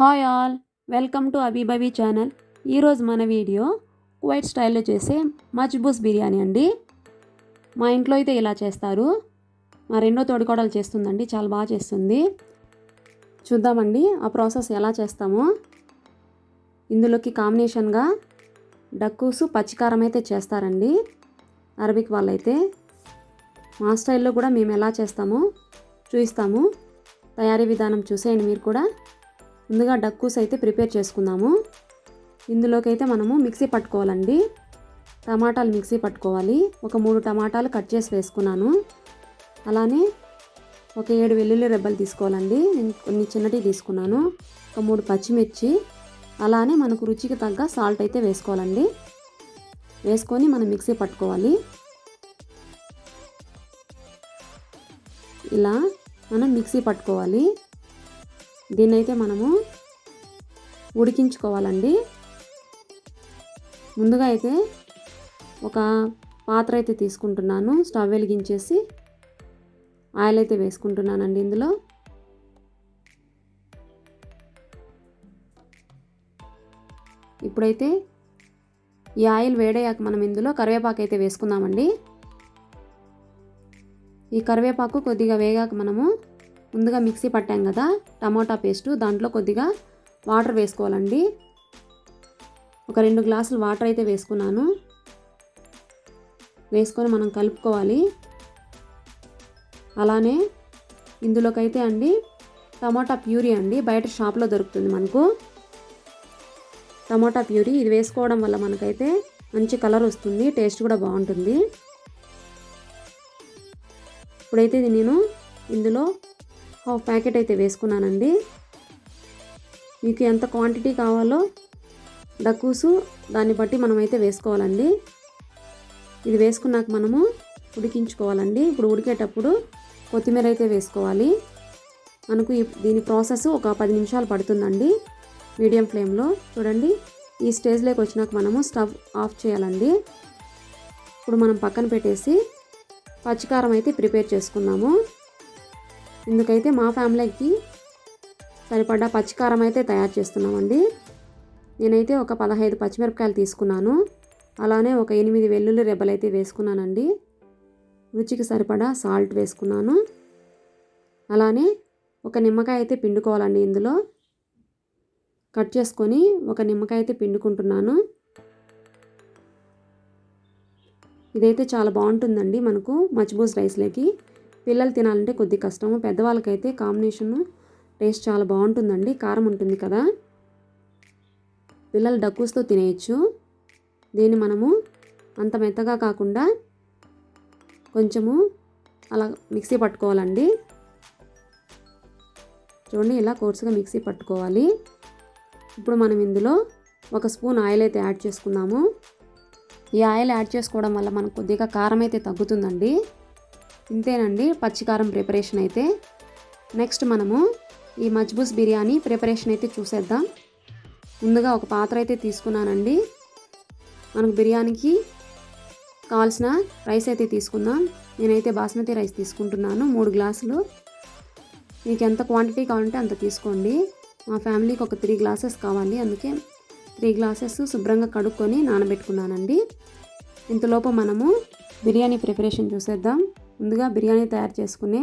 Hi all welcome to Abhibhavi channel. ఈరోజు మన video Kuwait స్టైల్లో చేసే మజ్బూస్ బిర్యానీ అండి. మా ఇంట్లో అయితే ఇలా చేస్తారు. మా రెండో తోడుకోడలు చేస్తుందండి చాలా బాగా చేస్తుంది. చూద్దామండి ఆ ప్రాసెస్ ఎలా చేస్తామో. ఇందులోకి కాంబినేషన్గా డక్కూసు పచ్చికారం అయితే చేస్తారండి. అరబిక్ వాళ్ళైతే మా స్టైల్లో కూడా మేము ఎలా చేస్తామో చూపిస్తాము తయారీ విధానం చూసేయండి మీరు కూడా. ముందుగా డక్కూస్ అయితే ప్రిపేర్ చేసుకుందాము. ఇందులోకి అయితే మనము మిక్సీ పట్టుకోవాలండి. టమాటాలు మిక్సీ పట్టుకోవాలి. ఒక మూడు టమాటాలు కట్ చేసి వేసుకున్నాను. అలానే ఒక ఏడు వెల్లుల్లి రెబ్బలు తీసుకోవాలండి. నేను కొన్ని చిన్నటి తీసుకున్నాను. ఒక మూడు పచ్చిమిర్చి. అలానే మనకు రుచికి తగ్గ సాల్ట్ అయితే వేసుకోవాలండి. వేసుకొని మనం మిక్సీ పట్టుకోవాలి. ఇలా మనం మిక్సీ పట్టుకోవాలి. దీన్నైతే మనము ఉడికించుకోవాలండి. ముందుగా అయితే ఒక పాత్ర అయితే తీసుకుంటున్నాను. స్టవ్ వెలిగించేసి ఆయిల్ అయితే వేసుకుంటున్నానండి ఇందులో. ఇప్పుడైతే ఈ ఆయిల్ వేడయ్యాక మనం ఇందులో కరివేపాకు అయితే వేసుకుందామండి. ఈ కరివేపాకు కొద్దిగా వేగాక మనము ముందుగా మిక్సీ పట్టాం కదా టమాటా పేస్టు దాంట్లో కొద్దిగా వాటర్ వేసుకోవాలండి. ఒక రెండు గ్లాసులు వాటర్ అయితే వేసుకున్నాను. వేసుకొని మనం కలుపుకోవాలి. అలానే ఇందులోకైతే అండి టమాటా ప్యూరీ అండి బయట షాప్లో దొరుకుతుంది మనకు. టమాటా ప్యూరీ ఇది వేసుకోవడం వల్ల మనకైతే మంచి కలర్ వస్తుంది టేస్ట్ కూడా బాగుంటుంది. ఇప్పుడైతే ఇది నేను ఇందులో హాఫ్ ప్యాకెట్ అయితే వేసుకున్నానండి. మీకు ఎంత క్వాంటిటీ కావాలో డక్కూసు దాన్ని బట్టి మనమైతే వేసుకోవాలండి. ఇది వేసుకున్నాక మనము ఉడికించుకోవాలండి. ఇప్పుడు ఉడికేటప్పుడు కొత్తిమీర అయితే వేసుకోవాలి. మనకు దీని ప్రాసెస్ ఒక పది నిమిషాలు పడుతుందండి మీడియం ఫ్లేమ్లో. చూడండి ఈ స్టేజ్లోకి వచ్చినాక మనము స్టవ్ ఆఫ్ చేయాలండి. ఇప్పుడు మనం పక్కన పెట్టేసి పచ్చికారం అయితే ప్రిపేర్ చేసుకున్నాము. ఇందుకైతే మా ఫ్యామిలీకి సరిపడా పచ్చికారం అయితే తయారు చేస్తున్నామండి. నేనైతే ఒక పదహైదు పచ్చిమిరపకాయలు తీసుకున్నాను. అలానే ఒక ఎనిమిది వెల్లుల్లి రెబ్బలు అయితే వేసుకున్నానండి. రుచికి సరిపడా సాల్ట్ వేసుకున్నాను. అలానే ఒక నిమ్మకాయ అయితే పిండుకోవాలండి ఇందులో. కట్ చేసుకొని ఒక నిమ్మకాయ అయితే పిండుకుంటున్నాను. ఇదైతే చాలా బాగుంటుందండి మనకు మచ్బూస్ రైస్లోకి. పిల్లలు తినాలంటే కొద్ది కష్టము. పెద్దవాళ్ళకైతే కాంబినేషన్ టేస్ట్ చాలా బాగుంటుందండి. కారం ఉంటుంది కదా. పిల్లలు డక్కుస్తో తినేయచ్చు. దీన్ని మనము అంత మెత్తగా కాకుండా కొంచెము అలా మిక్సీ పట్టుకోవాలండి. చూడండి ఇలా కోర్సుగా మిక్సీ పట్టుకోవాలి. ఇప్పుడు మనం ఇందులో ఒక స్పూన్ ఆయిల్ అయితే యాడ్ చేసుకున్నాము ఈ ఆయిల్ యాడ్ చేసుకోవడం వల్ల మనకు కొద్దిగా కారం అయితే తగ్గుతుందండి. ఇంతేనండి పచ్చికారం ప్రిపరేషన్ అయితే. నెక్స్ట్ మనము ఈ మజ్బూస్ బిర్యానీ ప్రిపరేషన్ అయితే చూసేద్దాం. ముందుగా ఒక పాత్ర అయితే తీసుకున్నానండి. మనకు బిర్యానీకి కావాల్సిన రైస్ అయితే తీసుకుందాం. నేనైతే బాస్మతి రైస్ తీసుకుంటున్నాను మూడు గ్లాసులు. మీకు ఎంత క్వాంటిటీ కావాలంటే అంత తీసుకోండి. మా ఫ్యామిలీకి ఒక త్రీ గ్లాసెస్ కావాలి. అందుకే త్రీ గ్లాసెస్ శుభ్రంగా కడుక్కొని నానబెట్టుకున్నానండి. ఇంతలోపు మనము బిర్యానీ ప్రిపరేషన్ చూసేద్దాం. ముందుగా బిర్యానీ తయారు చేసుకునే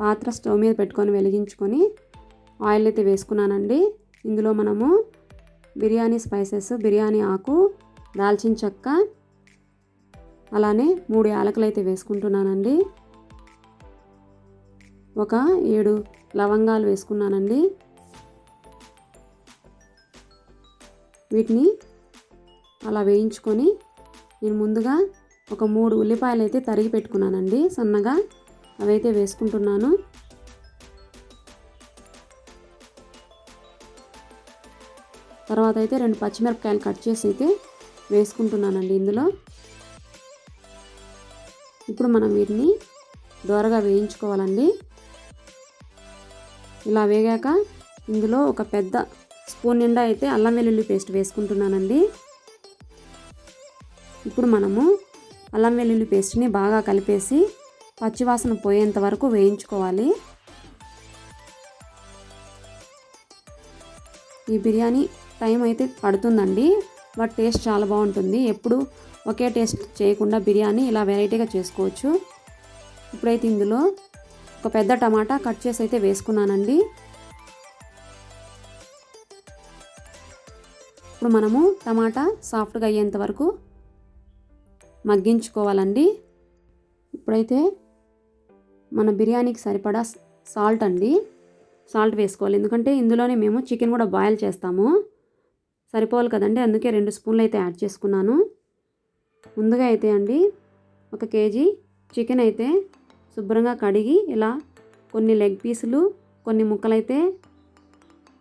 పాత్ర స్టవ్ మీద పెట్టుకొని వెలిగించుకొని ఆయిల్ అయితే వేసుకున్నానండి. ఇందులో మనము బిర్యానీ స్పైసెస్ బిర్యానీ ఆకు దాల్చిన చెక్క అలానే మూడు యాలకులు అయితే వేసుకుంటున్నానండి. ఒక ఏడు లవంగాలు వేసుకున్నానండి. వీటిని అలా వేయించుకొని నేను ముందుగా ఒక మూడు ఉల్లిపాయలు అయితే తరిగి పెట్టుకున్నానండి సన్నగా. అవైతే వేసుకుంటున్నాను. తర్వాత అయితే రెండు పచ్చిమిరపకాయలు కట్ చేసి అయితే వేసుకుంటున్నానండి ఇందులో. ఇప్పుడు మనం వీటిని దోరగా వేయించుకోవాలండి. ఇలా వేగాక ఇందులో ఒక పెద్ద స్పూన్ నిండా అయితే అల్లం వెల్లుల్లి పేస్ట్ వేసుకుంటున్నానండి. ఇప్పుడు మనము అల్లం వెల్లుల్లి పేస్ట్ని బాగా కలిపేసి పచ్చివాసన పోయేంత వరకు వేయించుకోవాలి. ఈ బిర్యానీ టైం అయితే పడుతుందండి బట్ టేస్ట్ చాలా బాగుంటుంది. ఎప్పుడు ఒకే టేస్ట్ చేయకుండా బిర్యానీ ఇలా వెరైటీగా చేసుకోవచ్చు. ఇప్పుడైతే ఇందులో ఒక పెద్ద టమాటా కట్ చేసి అయితే వేసుకున్నానండి. ఇప్పుడు మనము టమాటా సాఫ్ట్గా అయ్యేంత వరకు మగ్గించుకోవాలండి. ఇప్పుడైతే మన బిర్యానీకి సరిపడా సాల్ట్ అండి. సాల్ట్ వేసుకోవాలి. ఎందుకంటే ఇందులోనే మేము చికెన్ కూడా బాయిల్ చేస్తాము. సరిపోవాలి కదండి. అందుకే రెండు స్పూన్లు అయితే యాడ్ చేసుకున్నాను. ముందుగా అయితే అండి ఒక కేజీ చికెన్ అయితే శుభ్రంగా కడిగి ఇలా కొన్ని లెగ్ పీసులు కొన్ని ముక్కలైతే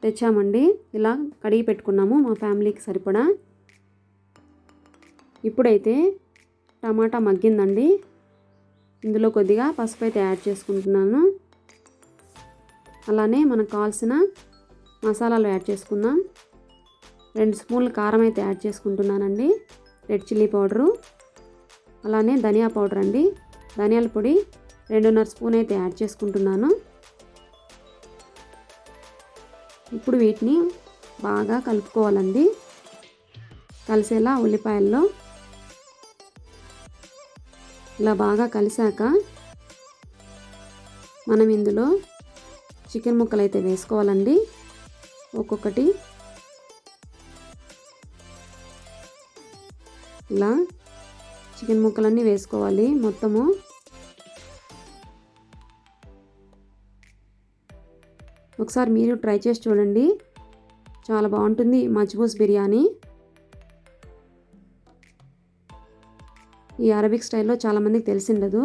తెచ్చామండి. ఇలా కడిగి పెట్టుకున్నాము మా ఫ్యామిలీకి సరిపడా. ఇప్పుడైతే టమాటా మగ్గిందండి. ఇందులో కొద్దిగా పసుపు అయితే యాడ్ చేసుకుంటున్నాను. అలానే మనకు కావాల్సిన మసాలాలు యాడ్ చేసుకుందాం. రెండు స్పూన్లు కారం అయితే యాడ్ చేసుకుంటున్నానండి. Red chilli powder. అలానే ధనియా పౌడర్ అండి. ధనియాల పొడి రెండున్నర స్పూన్ అయితే యాడ్ చేసుకుంటున్నాను. ఇప్పుడు వీటిని బాగా కలుపుకోవాలండి. కలిసేలా ఉల్లిపాయల్లో ఇలా బాగా కలిసాక మనం ఇందులో చికెన్ ముక్కలు అయితే వేసుకోవాలండి. ఒక్కొక్కటి ఇలా చికెన్ ముక్కలన్నీ వేసుకోవాలి మొత్తము. ఒకసారి మీరు ట్రై చేసి చూడండి. చాలా బాగుంటుంది మజ్బూస్ బిర్యానీ. ఈ అరబిక్ స్టైల్లో చాలామందికి తెలిసిండదు.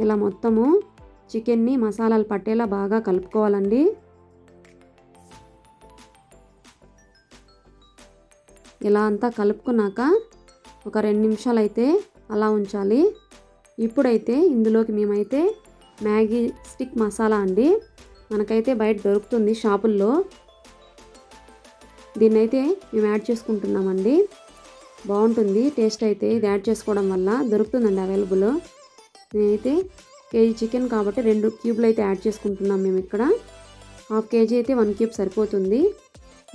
ఇలా మొత్తము చికెన్ని మసాలాలు పట్టేలా బాగా కలుపుకోవాలండి. ఇలా అంతా కలుపుకున్నాక ఒక రెండు నిమిషాలు అయితే అలా ఉంచాలి. ఇప్పుడైతే ఇందులోకి మేమైతే మ్యాగీ స్టిక్ మసాలా అండి. మనకైతే బయట దొరుకుతుంది షాపుల్లో. దీన్నైతే మేము యాడ్ చేసుకుంటున్నామండి. బాగుంటుంది టేస్ట్ అయితే ఇది యాడ్ చేసుకోవడం వల్ల దొరుకుతుందండి అవైలబుల్. నేనైతే కేజీ చికెన్ కాబట్టి రెండు క్యూబ్లు అయితే యాడ్ చేసుకుంటున్నాం మేము ఇక్కడ. హాఫ్ కేజీ అయితే వన్ క్యూబ్ సరిపోతుంది.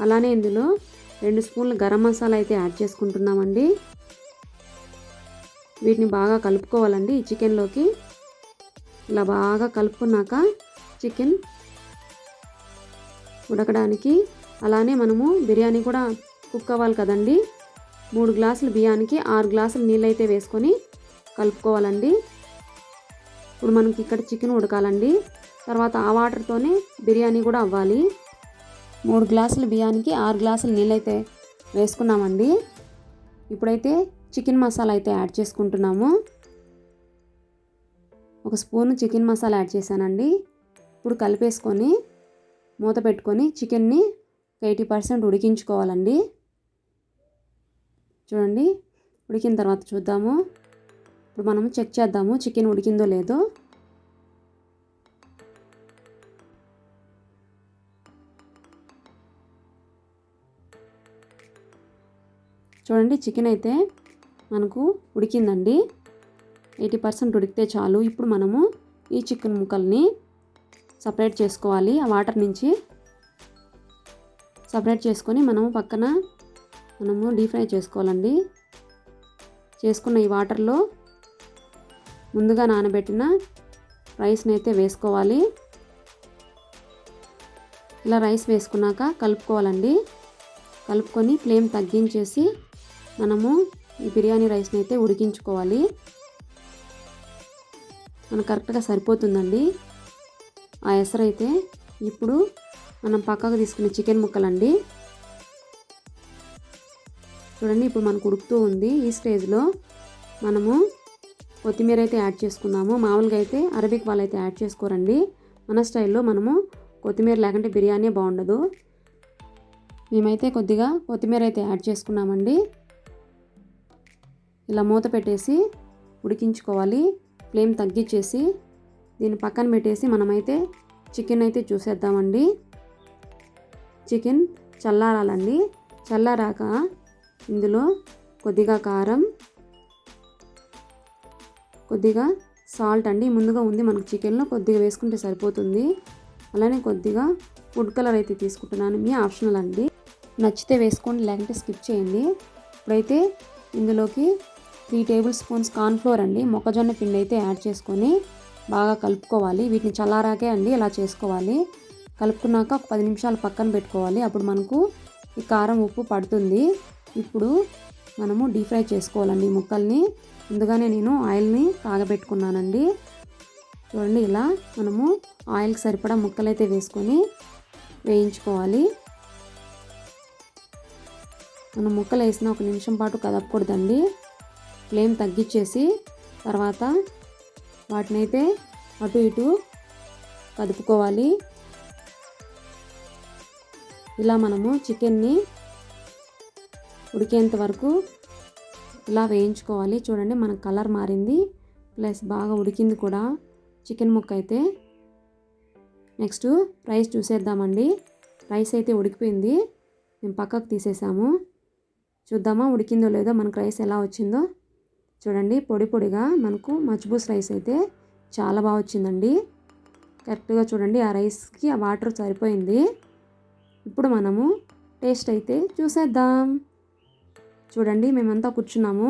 అలానే ఇందులో రెండు స్పూన్లు గరం మసాలా అయితే యాడ్ చేసుకుంటున్నామండి. వీటిని బాగా కలుపుకోవాలండి ఈ చికెన్లోకి. ఇలా బాగా కలుపుకున్నాక చికెన్ ఉడకడానికి. అలానే మనము బిర్యానీ కూడా కుక్ అవ్వాలి కదండి. మూడు గ్లాసులు బియ్యానికి ఆరు గ్లాసులు నీళ్ళైతే వేసుకొని కలుపుకోవాలండి. ఇప్పుడు మనకి ఇక్కడ చికెన్ ఉడకాలండి. తర్వాత ఆ వాటర్తోనే బిర్యానీ కూడా అవ్వాలి. మూడు గ్లాసులు బియ్యానికి ఆరు గ్లాసులు నీళ్ళైతే వేసుకున్నామండి. ఇప్పుడైతే చికెన్ మసాలా అయితే యాడ్ చేసుకుంటున్నాము. ఒక స్పూన్ చికెన్ మసాలా యాడ్ చేశానండి. ఇప్పుడు కలిపేసుకొని మూత పెట్టుకొని చికెన్ని ఎయిటీ పర్సెంట్ ఉడికించుకోవాలండి. చూడండి ఉడికిన తర్వాత చూద్దాము. ఇప్పుడు మనము చెక్ చేద్దాము చికెన్ ఉడికిందో లేదో. చూడండి చికెన్ అయితే మనకు ఉడికిందండి. ఎయిటీ పర్సెంట్ ఉడికితే చాలు. ఇప్పుడు మనము ఈ చికెన్ ముక్కల్ని సపరేట్ చేసుకోవాలి. ఆ వాటర్ నుంచి సపరేట్ చేసుకొని మనము పక్కన మనము డీప్ ఫ్రై చేసుకోవాలండి. చేసుకున్న ఈ వాటర్లో ముందుగా నానబెట్టిన రైస్ని అయితే వేసుకోవాలి. ఇలా రైస్ వేసుకున్నాక కలుపుకోవాలండి. కలుపుకొని ఫ్లేమ్ తగ్గించేసి మనము ఈ బిర్యానీ రైస్ని అయితే ఉడికించుకోవాలి. మనకు కరెక్ట్గా సరిపోతుందండి. ఆ ఎసరైతే ఇప్పుడు మనం పక్కకు తీసుకున్న చికెన్ ముక్కలండి. చూడండి ఇప్పుడు మనకు ఉడుకుతూ ఉంది ఈ స్టేజ్లో మనము కొత్తిమీర అయితే యాడ్ చేసుకుందాము మామూలుగా అయితే అరబిక్ వాళ్ళు అయితే యాడ్ చేసుకోరండి. మన స్టైల్లో మనము కొత్తిమీర లేకుంటే బిర్యానీ బాగుండదు. మేమైతే కొద్దిగా కొత్తిమీర అయితే యాడ్ చేసుకున్నామండి. ఇలా మూత పెట్టేసి ఉడికించుకోవాలి. ఫ్లేమ్ తగ్గించేసి దీన్ని పక్కన పెట్టేసి మనమైతే చికెన్ అయితే చూసేద్దామండి. చికెన్ చల్లారాలండి. చల్లారాక ఇందులో కొద్దిగా కారం కొద్దిగా సాల్ట్ అండి. ముందుగా ఉంది మనకు చికెన్లో కొద్దిగా వేసుకుంటే సరిపోతుంది. అలానే కొద్దిగా ఫుడ్ కలర్ అయితే తీసుకుంటున్నాను మీ ఆప్షనల్ అండి. నచ్చితే వేసుకోండి లేకుంటే స్కిప్ చేయండి. ఇప్పుడైతే ఇందులోకి త్రీ టేబుల్ స్పూన్స్ కార్న్ఫ్లోర్ అండి. మొక్కజొన్న పిండి అయితే యాడ్ చేసుకొని బాగా కలుపుకోవాలి. వీటిని చల్లారాకే అండి ఇలా చేసుకోవాలి. కలుపుకున్నాక ఒక పది నిమిషాలు పక్కన పెట్టుకోవాలి. అప్పుడు మనకు ఈ కారం ఉప్పు పడుతుంది. ఇప్పుడు మనము డీప్ ఫ్రై చేసుకోవాలండి ముక్కల్ని. ముందుగానే నేను ఆయిల్ని కాగబెట్టుకున్నానండి. చూడండి ఇలా మనము ఆయిల్కి సరిపడా ముక్కలైతే వేసుకొని వేయించుకోవాలి. మనం ముక్కలు వేసిన ఒక నిమిషం పాటు కదపకూడదండి. ఫ్లేమ్ తగ్గించేసి తర్వాత వాటినైతే అటు ఇటు కదుపుకోవాలి. ఇలా మనము చికెన్ని ఉడికేంత వరకు ఇలా వేయించుకోవాలి. చూడండి మన కలర్ మారింది. ప్లస్ బాగా ఉడికింది కూడా. చికెన్ ముక్క అయితే. నెక్స్ట్ రైస్ చూసేద్దామండి. రైస్ అయితే ఉడికిపోయింది. మేము పక్కకు తీసేసాము. చూద్దామా ఉడికిందో లేదో మనకు రైస్ ఎలా వచ్చిందో. చూడండి పొడి పొడిగా మనకు మజ్బూస్ రైస్ అయితే చాలా బాగా వచ్చిందండి. కరెక్ట్గా చూడండి ఆ రైస్కి ఆ వాటర్ సరిపోయింది. ఇప్పుడు మనము టేస్ట్ అయితే చూసేద్దాం. చూడండి మేమంతా కూర్చున్నాము.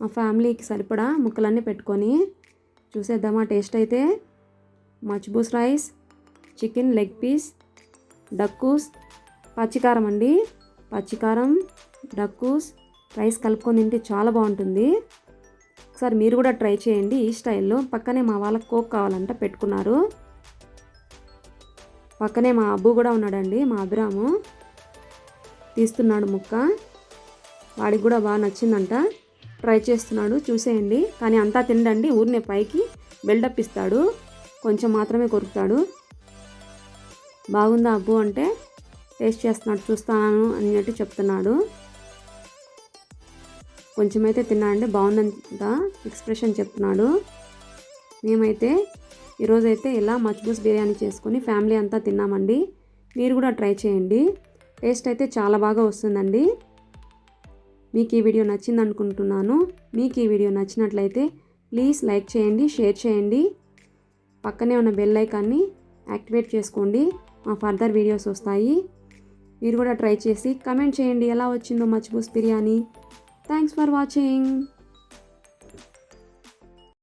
మా ఫ్యామిలీకి సరిపడా ముక్కలన్నీ పెట్టుకొని చూసేద్దామా టేస్ట్ అయితే. Machboos rice chicken leg piece డక్కూస్ పచ్చికారం అండి. పచ్చికారం డక్కూస్ రైస్ కలుపుకొని తింటే చాలా బాగుంటుంది. ఒకసారి మీరు కూడా ట్రై చేయండి ఈ స్టైల్లో. పక్కనే మా వాళ్ళకి కోక్ కావాలంట పెట్టుకున్నారు. పక్కనే మా అబ్బు కూడా ఉన్నాడండి మా అభిరాము. తీస్తున్నాడు ముక్క. వాడికి కూడా బాగా నచ్చిందంట. ట్రై చేస్తున్నాడు చూసేయండి. కానీ అంతా తినండి ఊరినే పైకి బిల్డప్ ఇస్తాడు. కొంచెం మాత్రమే కొరుకుతాడు. బాగుందా అబ్బు అంటే టేస్ట్ చేస్తున్నాడు చూస్తాను అన్నట్టు చెప్తున్నాడు. కొంచెం అయితే తిన్నాడంటే బాగుందంట ఎక్స్ప్రెషన్ చెప్తున్నాడు. మేమైతే ఈరోజైతే ఇలా మచ్బూస్ బిర్యానీ చేసుకొని ఫ్యామిలీ అంతా తిన్నామండి. మీరు కూడా ట్రై చేయండి. టేస్ట్ అయితే చాలా బాగా వస్తుందండి. మీకు ఈ వీడియో నచ్చింది అనుకుంటున్నాను మీకు ఈ వీడియో నచ్చినట్లయితే ప్లీజ్ లైక్ చేయండి షేర్ చేయండి. పక్కనే ఉన్న బెల్ ఐకాన్ని యాక్టివేట్ చేసుకోండి. మా ఫర్దర్ వీడియోస్ వస్తాయి. మీరు కూడా ట్రై చేసి కమెంట్ చేయండి. ఎలా వచ్చిందో machboos biryani. Thanks for watching.